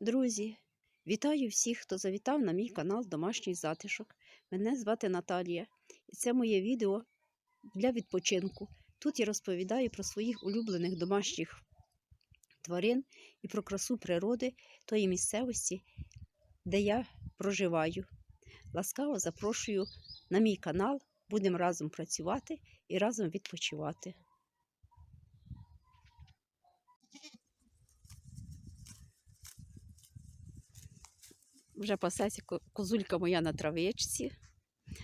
Друзі, вітаю всіх, хто завітав на мій канал Домашній затишок. Мене звати Наталія, і це моє відео для відпочинку. Тут я розповідаю про своїх улюблених домашніх тварин і про красу природи тої місцевості, де я проживаю. Ласкаво запрошую на мій канал. Будемо разом працювати і разом відпочивати. Вже пасеться козулька моя на травичці,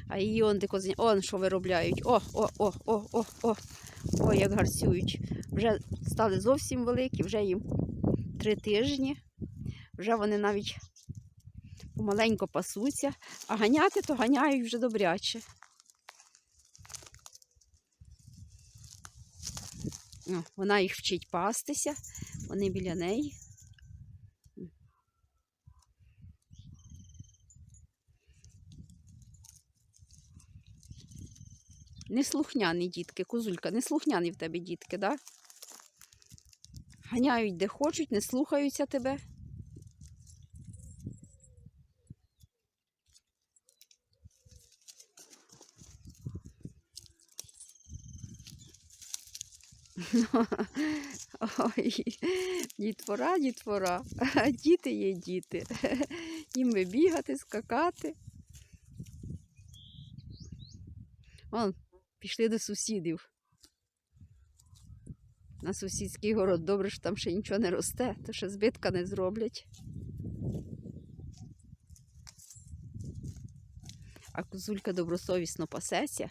а її он де козень. Он що виробляють. О, о, о, о, о, о. О, як гарцюють. Вже стали зовсім великі, вже їм три тижні. Вже вони навіть помаленько пасуться, а ганяти то ганяють вже добряче. О, вона їх вчить пастися, вони біля неї. Неслухняні дітки, козулька, неслухняні в тебе дітки, да? Ганяють де хочуть, не слухаються тебе. Ой, дітвора, дітвора, діти є діти. Їм бігати, скакати. Вон, пішли до сусідів. На сусідський город. Добре, що там ще нічого не росте, то ще збитка не зроблять. А козулька добросовісно пасеться,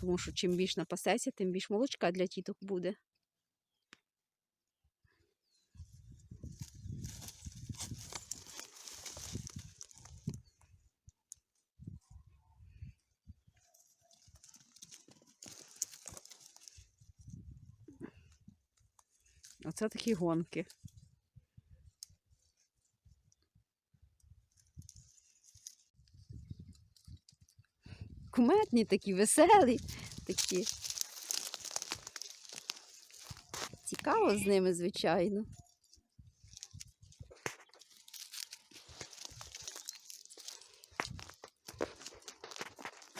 тому що чим більш напасеться, тим більш молочка для тіток буде. Оце такі гонки. Куметні такі, веселі такі. Цікаво з ними, звичайно.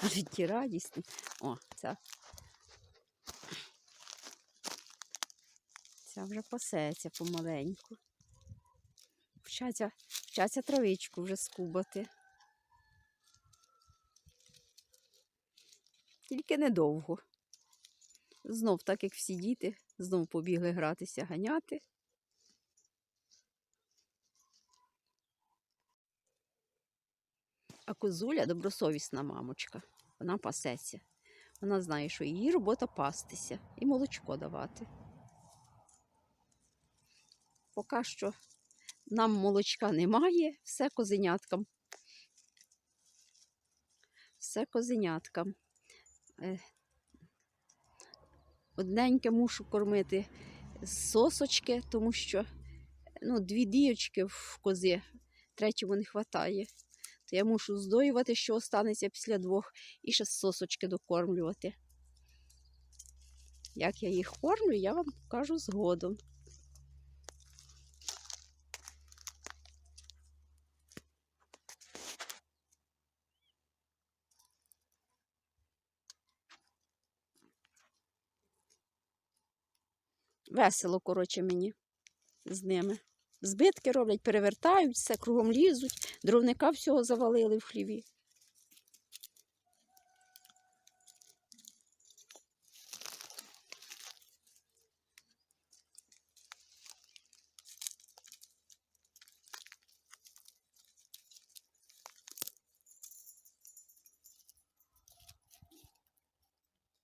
Житті радісні. О, ця. Ця вже пасеться помаленьку. Вчаться, вчаться травичку вже скубати. Тільки недовго. Знов, так як всі діти, знов побігли гратися, ганяти. А козуля добросовісна мамочка. Вона пасеться. Вона знає, що її робота пастися і молочко давати. Поки що нам молочка немає, все козеняткам. Все козеняткам. Е, Одненьке мушу кормити з сосочки, тому що ну, дві діючки в кози, третьому не вистачає. То я мушу здоювати, що останеться після двох, і ще сосочки докормлювати. Як я їх кормлю, я вам покажу згодом. Весело, коротше, мені з ними. Збитки роблять, перевертають, все кругом лізуть, дровника всього завалили в хліві.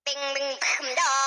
Bing bing da.